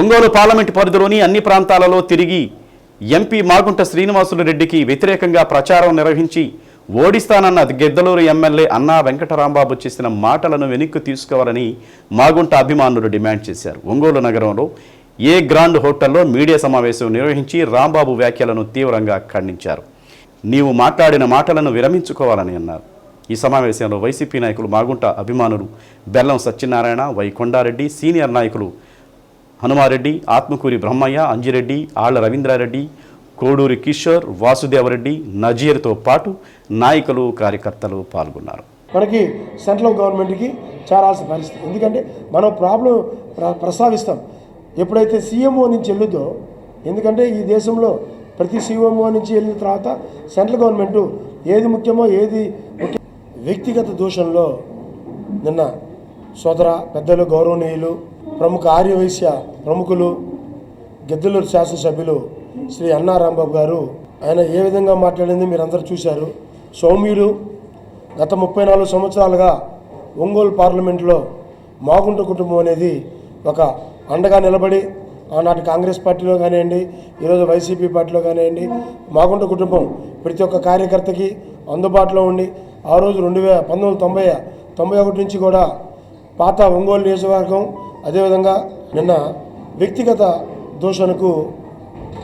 Ongole parliament పరిధిలోని అన్ని ప్రాంతాలలో తిరిగి ఎంపీ మాగుంట శ్రీనివాసులు రెడ్డికి వ్యతిరేకంగా ప్రచారం నిర్వహించి ఓడిస్తానన్న గెద్దలూరు ఎమ్మెల్యే అన్నా వెంకటరాంబాబు చేసిన మాటలను వెనక్కి తీసుకోవాలని మాగుంట అభిమానులు డిమాండ్ చేశారు. ఒంగోలు నగరంలో ఏ గ్రాండ్ హోటల్లో మీడియా సమావేశం నిర్వహించి రాంబాబు వ్యాఖ్యలను తీవ్రంగా ఖండించారు. నీవు మాట్లాడిన మాటలను విరమించుకోవాలని అన్నారు. ఈ సమావేశంలో వైసీపీ నాయకులు మాగుంట అభిమానులు బెల్లం సత్యనారాయణ వై కొండారెడ్డి సీనియర్ నాయకులు హనుమారెడ్డి ఆత్మకూరి బ్రహ్మయ్య అంజిరెడ్డి ఆళ్ళ రవీంద్రారెడ్డి కోడూరి కిషోర్ వాసుదేవరెడ్డి నజీర్తో పాటు నాయకులు కార్యకర్తలు పాల్గొన్నారు. మనకి సెంట్రల్ గవర్నమెంట్కి చేరాల్సిన పరిస్థితి. ఎందుకంటే మనం ప్రాబ్లం ప్రస్తావిస్తాం. ఎప్పుడైతే సీఎంఓ నుంచి వెళ్ళుదో ఎందుకంటే ఈ దేశంలో ప్రతి సీఎంఓ నుంచి వెళ్ళిన తర్వాత సెంట్రల్ గవర్నమెంట్ ఏది ముఖ్యమో ఏది వ్యక్తిగత దూషణలో నిన్న సోదర పెద్దలు గౌరవనీయులు ప్రముఖ ఆర్యవైశ్య ప్రముఖులు గెద్దలూరు శాసనసభ్యులు శ్రీ అన్నా రాంబాబు గారు. ఆయన ఏ విధంగా మాట్లాడింది మీరందరూ చూశారు. సౌమ్యులు గత ముప్పై నాలుగు సంవత్సరాలుగా ఒంగోలు పార్లమెంట్లో మాగుంట కుటుంబం అనేది ఒక అండగా నిలబడి ఆనాటి కాంగ్రెస్ పార్టీలో కానివ్వండి ఈరోజు వైసీపీ పార్టీలో కానివ్వండి మాగుంట కుటుంబం ప్రతి ఒక్క కార్యకర్తకి అందుబాటులో ఉండి ఆ రోజు రెండు వేల పంతొమ్మిది వందల తొంభై తొంభై ఒకటి నుంచి కూడా పాత ఒంగోలు నియోజకవర్గం అదేవిధంగా నిన్న వ్యక్తిగత దూషణకు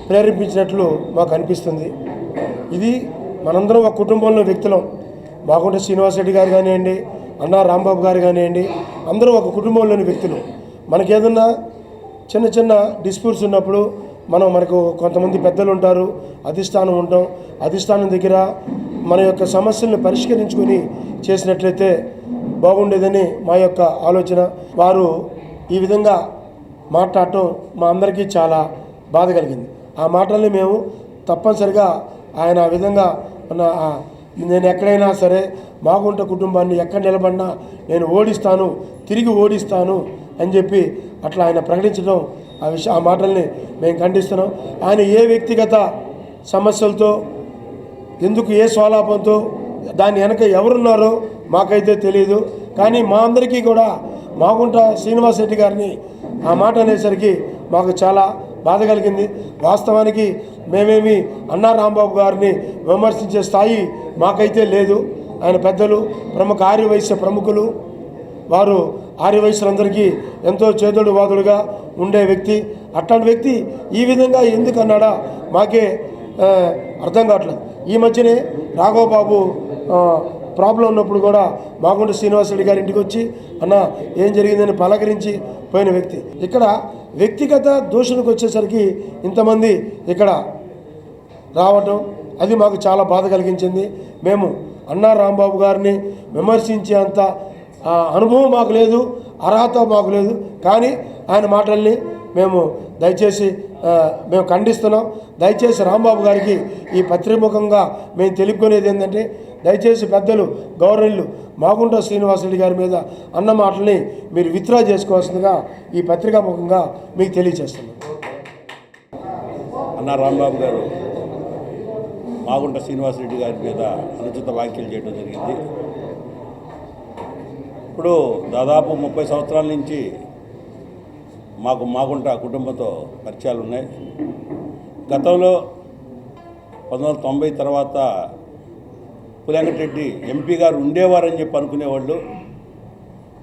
ప్రేరేపించినట్లు మాకు అనిపిస్తుంది. ఇది మనందరం ఒక కుటుంబంలో వ్యక్తులం. మాగుంట శ్రీనివాసరెడ్డి గారు కానివ్వండి అన్నా రాంబాబు గారు కానివ్వండి అందరూ ఒక కుటుంబంలోని వ్యక్తులు. మనకేదన్నా చిన్న చిన్న డిస్ప్యూట్స్ ఉన్నప్పుడు మనం మనకు కొంతమంది పెద్దలు ఉంటారు అధిష్టానం ఉంటాం. అధిష్టానం దగ్గర మన యొక్క సమస్యలను పరిష్కరించుకొని చేసినట్లయితే బాగుండేదని మా యొక్క ఆలోచన. వారు ఈ విధంగా మాట్లాడటం మా అందరికీ చాలా బాధ కలిగింది. ఆ మాటల్ని మేము తప్పనిసరిగా ఆయన ఆ విధంగా ఉన్న నేను ఎక్కడైనా సరే మాగుంట కుటుంబాన్ని ఎక్కడ నిలబడినా నేను ఓడిస్తాను తిరిగి ఓడిస్తాను అని చెప్పి అట్లా ఆయన ప్రకటించడం ఆ విషయం ఆ మాటల్ని మేము ఖండిస్తున్నాం. ఆయన ఏ వ్యక్తిగత సమస్యలతో ఎందుకు ఏ స్వలాపంతో దాని వెనక ఎవరున్నారో మాకైతే తెలియదు కానీ మా అందరికీ కూడా మాగుంట శ్రీనివాస్ రెడ్డి గారిని ఆ మాట అనేసరికి మాకు చాలా బాధ కలిగింది. వాస్తవానికి మేమేమి అన్నా రాంబాబు గారిని విమర్శించే స్థాయి మాకైతే లేదు. ఆయన పెద్దలు ప్రముఖ ఆర్యవైశ్య ప్రముఖులు. వారు ఆర్యవయసులందరికీ ఎంతో చేదోడు వాదుడుగా ఉండే వ్యక్తి. అట్లాంటి వ్యక్తి ఈ విధంగా ఎందుకు అన్నాడా మాకే అర్థం కావట్లేదు. ఈ మధ్యనే రాఘవబాబు ప్రాబ్లం ఉన్నప్పుడు కూడా మాగుంట శ్రీనివాసరెడ్డి గారి ఇంటికి వచ్చి అన్న ఏం జరిగిందని పలకరించి పోయిన వ్యక్తి. ఇక్కడ వ్యక్తిగత దూషణకు వచ్చేసరికి ఇంతమంది ఇక్కడ రావటం అది మాకు చాలా బాధ కలిగించింది. మేము అన్నా రాంబాబు గారిని విమర్శించే అంత అనుభవం మాకు లేదు అర్హత మాకు లేదు. కానీ ఆయన మాటల్ని మేము దయచేసి మేము ఖండిస్తున్నాం. దయచేసి రాంబాబు గారికి ఈ పత్రిముఖంగా మేము తెలుపుకునేది ఏంటంటే దయచేసి పెద్దలు గౌరవులు మాగుంట శ్రీనివాసరెడ్డి గారి మీద అన్న మాటల్ని మీరు విత్డ్రా చేసుకోవాల్సిందిగా ఈ పత్రికా ముఖంగా మీకు తెలియజేస్తున్నాం. అన్న రాంబాబు గారు మాగుంట శ్రీనివాసరెడ్డి గారి మీద అనుచిత వ్యాఖ్యలు చేయడం జరిగింది. ఇప్పుడు దాదాపు ముప్పై సంవత్సరాల నుంచి మాకు మాగుంట కుటుంబంతో పరిచయాలు ఉన్నాయి. గతంలో పంతొమ్మిది వందల తొంభై తర్వాత పులంగరెడ్డి ఎంపీ గారు ఉండేవారని చెప్పి అనుకునేవాళ్ళు.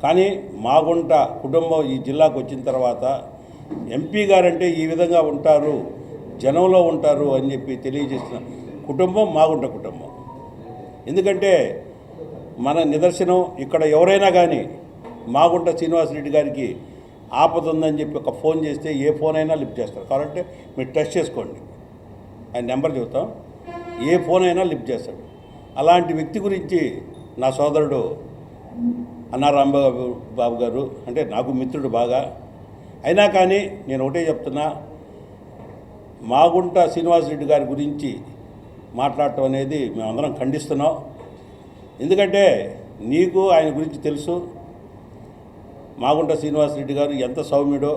కానీ మాగుంట కుటుంబం ఈ జిల్లాకు వచ్చిన తర్వాత ఎంపీ గారంటే ఈ విధంగా ఉంటారు జనంలో ఉంటారు అని చెప్పి తెలియజేసిన కుటుంబం మాగుంట కుటుంబం. ఎందుకంటే మన నిదర్శనం ఇక్కడ ఎవరైనా కానీ మాగుంట శ్రీనివాసరెడ్డి గారికి ఆపద ఉందని చెప్పి ఒక ఫోన్ చేస్తే ఏ ఫోన్ అయినా లిఫ్ట్ చేస్తారు. కాబట్టి మీరు టెస్ట్ చేసుకోండి. ఆయన నెంబర్ చెబుతాం. ఏ ఫోన్ అయినా లిఫ్ట్ చేస్తాడు. అలాంటి వ్యక్తి గురించి నా సోదరుడు అన్నా రాంబాబు బాబు గారు అంటే నాకు మిత్రుడు బాగా. అయినా కానీ నేను ఒకటే చెప్తున్నా మాగుంట శ్రీనివాసరెడ్డి గారి గురించి మాట్లాడటం అనేది మేమందరం ఖండిస్తున్నాం. ఎందుకంటే నీకు ఆయన గురించి తెలుసు మాగుంట శ్రీనివాసరెడ్డి గారు ఎంత సౌమ్యుడో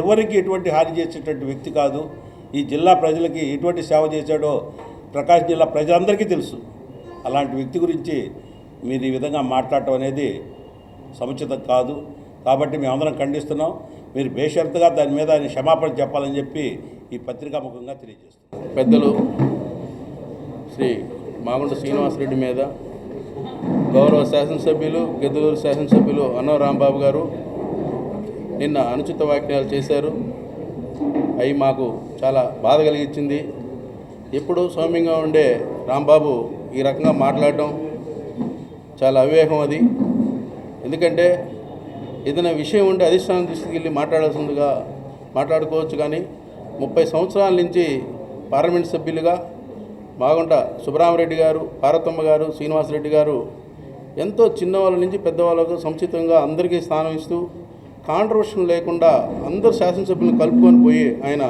ఎవరికి ఎటువంటి హాని చేసేటువంటి వ్యక్తి కాదు ఈ జిల్లా ప్రజలకి ఎటువంటి సేవ చేశాడో ప్రకాశం జిల్లా ప్రజలందరికీ తెలుసు. అలాంటి వ్యక్తి గురించి మీరు ఈ విధంగా మాట్లాడటం అనేది సముచితం కాదు. కాబట్టి మేమందరం ఖండిస్తున్నాం. మీరు బేషరతుగా దాని మీద ఆయన క్షమాపణ చెప్పాలని చెప్పి ఈ పత్రికాముఖంగా తెలియజేస్తున్నాం. పెద్దలు శ్రీ మాగుంట శ్రీనివాసరెడ్డి మీద గౌరవ శాసనసభ్యులు గిద్దలూరు శాసనసభ్యులు అన్నవ రాంబాబు గారు నిన్న అనుచిత వ్యాఖ్యలు చేశారు. అవి మాకు చాలా బాధ కలిగించింది. ఎప్పుడు సౌమ్యంగా ఉండే రాంబాబు ఈ రకంగా మాట్లాడటం చాలా అవివేకం అది. ఎందుకంటే ఏదైనా విషయం ఉంటే అధిష్టానం దృష్టికి వెళ్ళి మాట్లాడాల్సిందిగా మాట్లాడుకోవచ్చు కానీ ముప్పై సంవత్సరాల నుంచి పార్లమెంట్ సభ్యులుగా మాగుంట సుబ్రహ్మరెడ్డి గారు పార్వతమ్మ గారు శ్రీనివాసరెడ్డి గారు ఎంతో చిన్నవాళ్ళ నుంచి పెద్దవాళ్ళకు సముచితంగా అందరికీ స్థానం ఇస్తూ కాంట్రవర్షన్ లేకుండా అందరు శాసనసభ్యులను కలుపుకొని పోయి ఆయన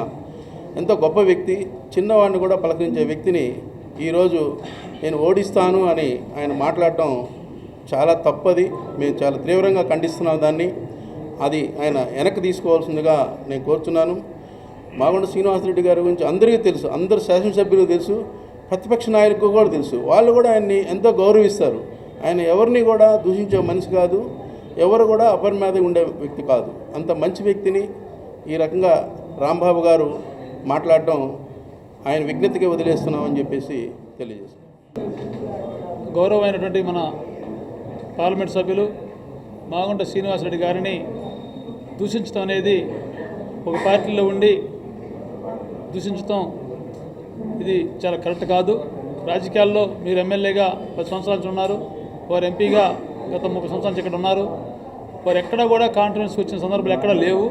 ఎంతో గొప్ప వ్యక్తి చిన్నవాడిని కూడా పలకరించే వ్యక్తిని ఈరోజు నేను ఓడిస్తాను అని ఆయన మాట్లాడటం చాలా తప్పది. మేము చాలా తీవ్రంగా ఖండిస్తున్నాం దాన్ని. అది ఆయన వెనక్కి తీసుకోవాల్సిందిగా నేను కోరుతున్నాను మాగుండ శ్రీనివాసరెడ్డి గారి గురించి అందరికీ తెలుసు అందరు శాసనసభ్యులకు తెలుసు ప్రతిపక్ష నాయకులకు కూడా తెలుసు. వాళ్ళు కూడా ఆయన్ని ఎంతో గౌరవిస్తారు. ఆయన ఎవరిని కూడా దూషించే మనిషి కాదు ఎవరు కూడా అపరిమేద ఉండే వ్యక్తి కాదు. అంత మంచి వ్యక్తిని ఈ రకంగా రాంబాబు గారు మాట్లాడటం ఆయన విజ్ఞతకి వదిలేస్తున్నామని చెప్పేసి తెలియజేస్తున్నాం. గౌరవమైనటువంటి మన పార్లమెంట్ సభ్యులు మాగుంట శ్రీనివాసరెడ్డి గారిని దూషించడం అనేది ఒక పార్టీలో ఉండి దూషించడం ఇది చాలా కరెక్ట్ కాదు. రాజకీయాల్లో మీరు ఎమ్మెల్యేగా పది సంవత్సరాలు ఉన్నారు. వారు ఎంపీగా గత ముప్పై సంవత్సరాల నుంచి ఇక్కడ ఉన్నారు. వారు ఎక్కడ కూడా కాన్ఫరెన్స్కి వచ్చిన సందర్భాలు ఎక్కడ లేవు.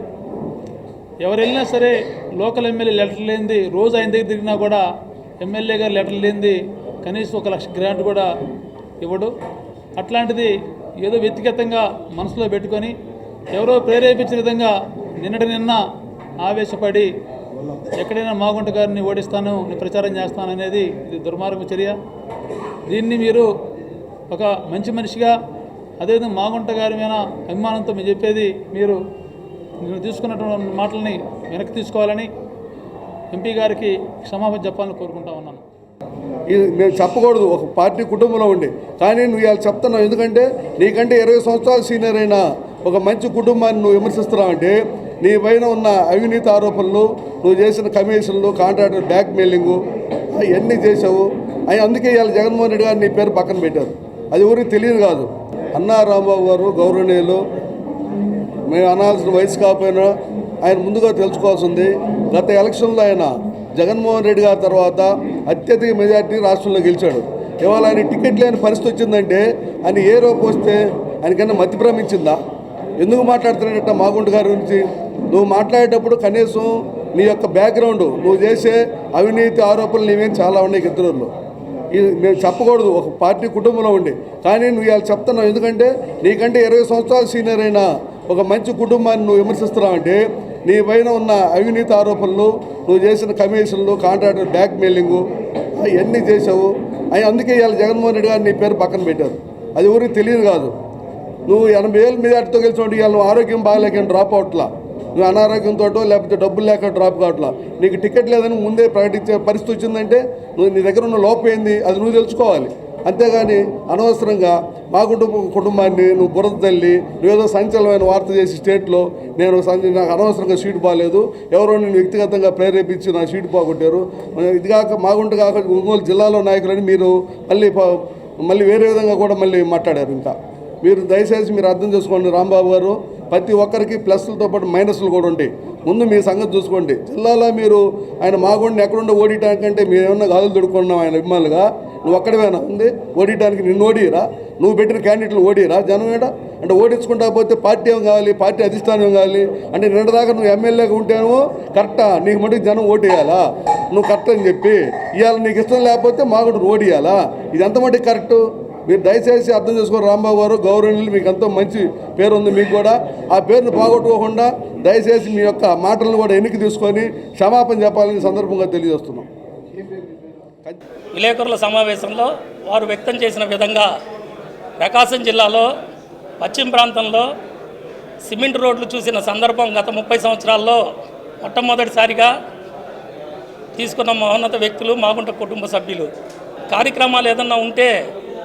ఎవరు వెళ్ళినా సరే లోకల్ ఎమ్మెల్యే లెటర్ లేనిది రోజు ఆయన దగ్గర తిరిగినా కూడా ఎమ్మెల్యే గారు లెటర్ లేనిది కనీసం ఒక లక్ష గ్రాంట్ కూడా ఇవ్వడు. అట్లాంటిది ఏదో వ్యక్తిగతంగా మనసులో పెట్టుకొని ఎవరో ప్రేరేపించిన విధంగా నిన్నటి నిన్న ఆవేశపడి ఎక్కడైనా మాగుంట గారిని ఓడిస్తాను నేను ప్రచారం చేస్తాను అనేది ఇది దుర్మార్గ చర్య. దీన్ని మీరు ఒక మంచి మనిషిగా అదేవిధంగా మాగుంట గారి మీద అభిమానంతో మీరు చెప్పేది మీరు తీసుకున్నటువంటి మాటల్ని వెనక్కి తీసుకోవాలని ఎంపీ గారికి క్షమాపణ చెప్పాలని కోరుకుంటా ఉన్నాను. ఇది మేము చెప్పకూడదు ఒక పార్టీ కుటుంబంలో ఉండి. కానీ నువ్వు ఇవాళ చెప్తున్నావు ఎందుకంటే నీకంటే ఇరవై సంవత్సరాలు సీనియర్ అయిన ఒక మంచి కుటుంబాన్ని నువ్వు విమర్శిస్తున్నావు అంటే నీ పైన ఉన్న అవినీతి ఆరోపణలు నువ్వు చేసిన కమిషన్లు కాంట్రాక్టర్ బ్యాక్ మెయిలింగు అవన్నీ చేసావు అవి అందుకే ఇవాళ జగన్మోహన్ రెడ్డి గారు నీ పేరు పక్కన పెట్టారు. అది ఊరికి తెలియదు కాదు. అన్నా రాంబాబు గారు గౌరవనీయులు మేము అనాల్సిన వయసు కాకపోయినా ఆయన ముందుగా తెలుసుకోవాల్సింది గత ఎలక్షన్లో ఆయన జగన్మోహన్ రెడ్డి గారి తర్వాత అత్యధిక మెజార్టీ రాష్ట్రంలో గెలిచాడు. ఇవాళ ఆయన టికెట్ లేని పరిస్థితి వచ్చిందంటే ఆయన ఏ రూపు వస్తే ఆయనకన్నా మతి భ్రమించిందా? ఎందుకు మాట్లాడుతున్నాడట మాగుంట గారి గురించి? నువ్వు మాట్లాడేటప్పుడు కనీసం నీ యొక్క బ్యాక్గ్రౌండ్ నువ్వు చేసే అవినీతి ఆరోపణలు నీవేం చాలా ఉన్నాయి ఇద్దరు మేము చెప్పకూడదు ఒక పార్టీ కుటుంబంలో ఉండి. కానీ నువ్వు ఇవాళ చెప్తున్నావు ఎందుకంటే నీకంటే ఇరవై సంవత్సరాలు సీనియర్ అయిన ఒక మంచి కుటుంబాన్ని నువ్వు విమర్శిస్తున్నావు అంటే నీ పైన ఉన్న అవినీతి ఆరోపణలు నువ్వు చేసిన కమిషన్లు కాంట్రాక్టర్ బ్యాక్ మెయిలింగు అవన్నీ చేసావు అవి అందుకే ఇవాళ జగన్మోహన్ రెడ్డి గారు నీ పేరు పక్కన పెట్టారు. అది ఊరికి తెలియదు కాదు. నువ్వు ఎనభై ఏళ్ళ అటుతో గెలిచినట్టు ఇవాళ నువ్వు ఆరోగ్యం బాగాలేక డ్రాప్ అవుట్లా. నువ్వు అనారోగ్యంతో లేకపోతే డబ్బులు లేక డ్రాప్ కావట్లా నీకు టికెట్ లేదని ముందే ప్రకటించే పరిస్థితి వచ్చిందంటే నువ్వు నీ దగ్గర ఉన్న లోపం ఏంది? అది నువ్వు తెలుసుకోవాలి. అంతేగాని అనవసరంగా మా కుటుంబ కుటుంబాన్ని నువ్వు బురద తల్లి నువ్వేదో సంచలనమైన వార్త చేసి స్టేట్లో నేను నాకు అనవసరంగా సీటు బాగాలేదు. ఎవరో నేను వ్యక్తిగతంగా ప్రేరేపించి నా సీటు పోగొట్టారు. ఇది కాక మాగుంట కాక ఒంగోలు జిల్లాలో నాయకులని మీరు మళ్ళీ మళ్ళీ వేరే విధంగా కూడా మళ్ళీ మాట్లాడారు ఇంకా. మీరు దయచేసి మీరు అర్థం చేసుకోండి రాంబాబు గారు. ప్రతి ఒక్కరికి ప్లస్లతో పాటు మైనస్లు కూడా ఉంటాయి. ముందు మీ సంగతి చూసుకోండి. జిల్లాలో మీరు ఆయన మాగుండిని ఎక్కడుండో ఓడియటానికంటే మేము ఏమన్నా గాజులు దొడుకున్నాం ఆయన అభిమానులుగా? నువ్వు ఒక్కడివేనా ఉంది? ఓడియటానికి నిన్ను ఓడిరా నువ్వు పెట్టిన క్యాండిడేట్లు ఓడిరా జనం ఏడా? అంటే ఓడించుకుంటా పోతే పార్టీ ఏం కావాలి? పార్టీ అధిష్టానం ఏం కావాలి? అంటే నిన్నదాకా నువ్వు ఎమ్మెల్యేగా ఉంటేనో కరెక్టా? నీకు మటుకు జనం ఓటేయాలా? నువ్వు కరెక్ట్ అని చెప్పి. ఇవాళ నీకు ఇష్టం లేకపోతే మాగుడు ఓడియాలా? ఇది ఎంత కరెక్టు? మీరు దయచేసి అర్థం చేసుకోండి రాంబాబు గారు గౌరవనీయులు మీకు ఎంతో మంచి పేరు ఉంది మీకు కూడా. ఆ పేరును పోగొట్టుకోకుండా దయచేసి మీ యొక్క మాటలను కూడా ఎన్నిక తీసుకొని క్షమాపణ చెప్పాలని సందర్భంగా తెలియజేస్తున్నాం. విలేకరుల సమావేశంలో వారు వ్యక్తం చేసిన విధంగా ప్రకాశం జిల్లాలో పశ్చిమ ప్రాంతంలో సిమెంట్ రోడ్లు చూసిన సందర్భం గత ముప్పై సంవత్సరాల్లో మొట్టమొదటిసారిగా తీసుకున్న మహోన్నత వ్యక్తులు మాగుంట కుటుంబ సభ్యులు. కార్యక్రమాలు ఏదన్నా ఉంటే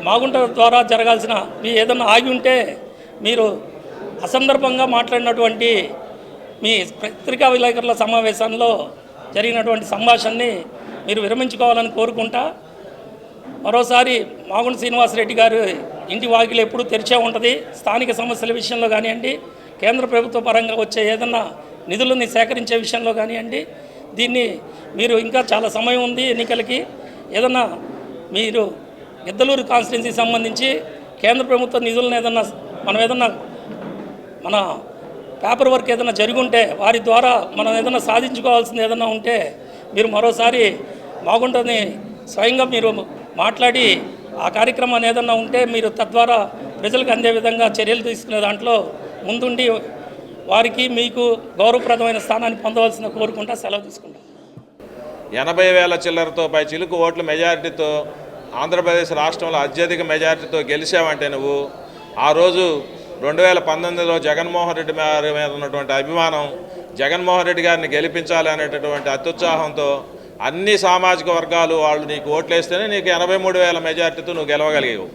మాగుంట ద్వారా జరగాల్సిన మీ ఏదన్నా ఆగి ఉంటే మీరు అసందర్భంగా మాట్లాడినటువంటి మీ పత్రికా విలేకరుల సమావేశంలో జరిగినటువంటి సంభాషణని మీరు విరమించుకోవాలని కోరుకుంటా. మరోసారి మాగుంట శ్రీనివాసరెడ్డి గారు ఇంటి వాకిలు ఎప్పుడూ తెరిచే ఉంటుంది. స్థానిక సమస్యల విషయంలో కానివ్వండి కేంద్ర ప్రభుత్వ పరంగా వచ్చే ఏదన్నా నిధులని సేకరించే విషయంలో కానివ్వండి దీన్ని మీరు ఇంకా చాలా సమయం ఉంది ఎన్నికలకి. ఏదన్నా మీరు గిద్దలూరు కాన్స్టిట్యున్సీకి సంబంధించి కేంద్ర ప్రభుత్వ నిధులను ఏదన్నా మనం ఏదన్నా మన పేపర్ వర్క్ ఏదైనా జరుగుంటే ఉంటే వారి ద్వారా మనం ఏదైనా సాధించుకోవాల్సింది ఏదైనా ఉంటే మీరు మరోసారి బాగుంటుంది స్వయంగా మీరు మాట్లాడి ఆ కార్యక్రమాన్ని ఏదన్నా ఉంటే మీరు తద్వారా ప్రజలకు అందే విధంగా చర్యలు తీసుకునే దాంట్లో ముందుండి వారికి మీకు గౌరవప్రదమైన స్థానాన్ని పొందవలసిన కోరుకుంటా సెలవు తీసుకుంటాం. ఎనభై వేల చిల్లరతో పై చిలుకు ఓట్ల మెజారిటీతో ఆంధ్రప్రదేశ్ రాష్ట్రంలో అత్యధిక మెజారిటీతో గెలిచావంటే నువ్వు ఆ రోజు రెండు వేల పంతొమ్మిదిలో జగన్మోహన్ రెడ్డి గారి మీద ఉన్నటువంటి అభిమానం జగన్మోహన్ రెడ్డి గారిని గెలిపించాలి అనేటటువంటి అత్యుత్సాహంతో అన్ని సామాజిక వర్గాలు వాళ్ళు నీకు ఓట్లేస్తేనే నీకు ఎనభై మూడు వేల మెజారిటీతో నువ్వు గెలవగలిగావు.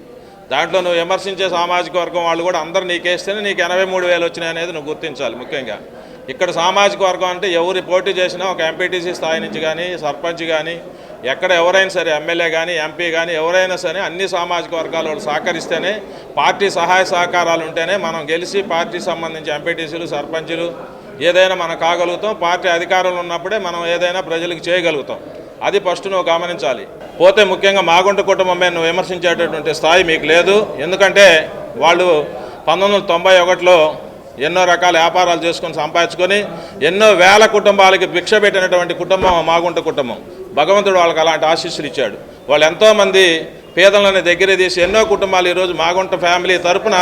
దాంట్లో నువ్వు విమర్శించే సామాజిక వర్గం వాళ్ళు కూడా అందరు నీకేస్తేనే నీకు ఎనభై మూడు వేలు వచ్చినాయి అనేది నువ్వు గుర్తించాలి ముఖ్యంగా. ఇక్కడ సామాజిక వర్గం అంటే ఎవరు పోటీ చేసినా ఒక ఎంపీటీసీ స్థాయి నుంచి కానీ సర్పంచ్ కానీ ఎక్కడ ఎవరైనా సరే ఎమ్మెల్యే కానీ ఎంపీ కానీ ఎవరైనా సరే అన్ని సామాజిక వర్గాల వాళ్ళు సహకరిస్తేనే పార్టీ సహాయ సహకారాలు ఉంటేనే మనం గెలిచి పార్టీ సంబంధించి ఎంపీటీసీలు సర్పంచులు ఏదైనా మనం కాగలుగుతాం. పార్టీ అధికారంలో ఉన్నప్పుడే మనం ఏదైనా ప్రజలకు చేయగలుగుతాం. అది ఫస్ట్ నువ్వు గమనించాలి. పోతే ముఖ్యంగా మాగుంట కుటుంబం మీద నువ్వు విమర్శించేటటువంటి స్థాయి మీకు లేదు. ఎందుకంటే వాళ్ళు పంతొమ్మిది వందల తొంభై ఒకటిలో ఎన్నో రకాల వ్యాపారాలు చేసుకొని సంపాదించుకొని ఎన్నో వేల కుటుంబాలకి భిక్ష పెట్టినటువంటి కుటుంబం మాగుంట కుటుంబం. భగవంతుడు వాళ్ళకి అలాంటి ఆశీస్సులు ఇచ్చాడు. వాళ్ళు ఎంతోమంది పేదలని దగ్గర తీసి ఎన్నో కుటుంబాలు ఈరోజు మాగుంట ఫ్యామిలీ తరపున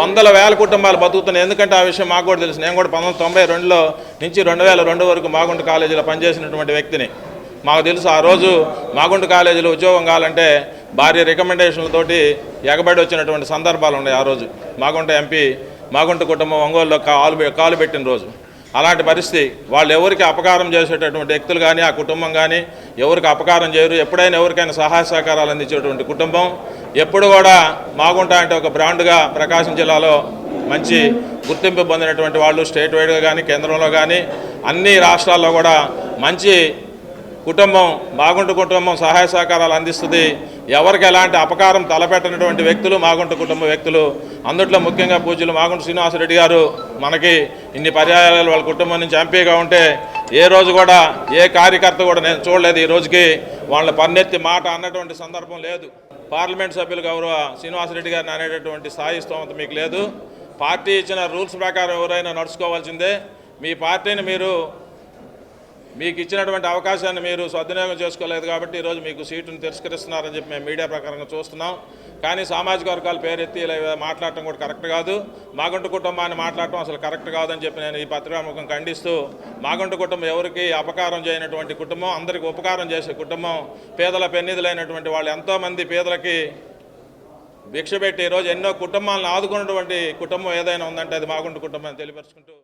వందల వేల కుటుంబాలు బతుకుతున్నాయి. ఎందుకంటే ఆ విషయం మాకు కూడా తెలుసు. నేను కూడా పంతొమ్మిది తొంభై రెండులో నుంచి రెండు వేల రెండు వరకు మాగుంట కాలేజీలో పనిచేసినటువంటి వ్యక్తిని. మాకు తెలుసు ఆ రోజు మాగుంట కాలేజీలో ఉద్యోగం కావాలంటే భార్య రికమెండేషన్లతోటి ఎగబడి వచ్చినటువంటి సందర్భాలు ఉన్నాయి ఆ రోజు. మాగుంట ఎంపీ మాగుంట కుటుంబం ఒంగోలులో కాలు కాలు పెట్టిన రోజు. అలాంటి పరిస్థితి వాళ్ళు ఎవరికి అపకారం చేసేటటువంటి వ్యక్తులు కానీ ఆ కుటుంబం కానీ ఎవరికి అపకారం చేయరు. ఎప్పుడైనా ఎవరికైనా సహాయ సహకారాలు అందించేటువంటి కుటుంబం. ఎప్పుడు కూడా మాగుంట అంటే ఒక బ్రాండ్గా ప్రకాశం జిల్లాలో మంచి గుర్తింపు పొందినటువంటి వాళ్ళు స్టేట్ వైడ్గా కానీ కేంద్రంలో కానీ అన్ని రాష్ట్రాల్లో కూడా మంచి కుటుంబం మాగుంట కుటుంబం సహాయ సహకారాలు అందిస్తుంది. ఎవరికి ఎలాంటి అపకారం తలపెట్టనటువంటి వ్యక్తులు మాగుంట కుటుంబ వ్యక్తులు అందుట్లో ముఖ్యంగా పూజలు మాగుంట శ్రీనివాసరెడ్డి గారు మనకి ఇన్ని పర్యాయాలు వాళ్ళ కుటుంబం నుంచి ఎంపీగా ఉంటే ఏ రోజు కూడా ఏ కార్యకర్త కూడా నేను చూడలేదు ఈ రోజుకి. వాళ్ళ పన్నెత్తి మాట అన్నటువంటి సందర్భం లేదు. పార్లమెంట్ సభ్యులు గౌరవ శ్రీనివాసరెడ్డి గారిని అనేటటువంటి స్థాయి స్తోమత మీకు లేదు. పార్టీ ఇచ్చిన రూల్స్ ప్రకారం ఎవరైనా నడుచుకోవాల్సిందే. మీ పార్టీని మీరు మీకు ఇచ్చినటువంటి అవకాశాన్ని మీరు సద్వినియోగం చేసుకోలేదు కాబట్టి ఈరోజు మీకు సీటును తిరస్కరిస్తున్నారని చెప్పి మేము మీడియా ప్రకారంగా చూస్తున్నాం. కానీ సామాజిక వర్గాల పేరెత్తి ఇలా మాట్లాడటం కూడా కరెక్ట్ కాదు. మాగుంట కుటుంబాన్ని మాట్లాడటం అసలు కరెక్ట్ కాదని చెప్పి నేను ఈ పత్రికాముఖం ఖండిస్తూ మాగుంట కుటుంబం ఎవరికి అపకారం చేయనటువంటి కుటుంబం అందరికి ఉపకారం చేసే కుటుంబం పేదల పెన్నిధులైనటువంటి వాళ్ళు ఎంతోమంది పేదలకి భిక్ష పెట్టి ఈరోజు ఎన్నో కుటుంబాలను ఆదుకున్నటువంటి కుటుంబం ఏదైనా ఉందంటే అది మాగుంట కుటుంబం తెలియపరుచుకుంటూ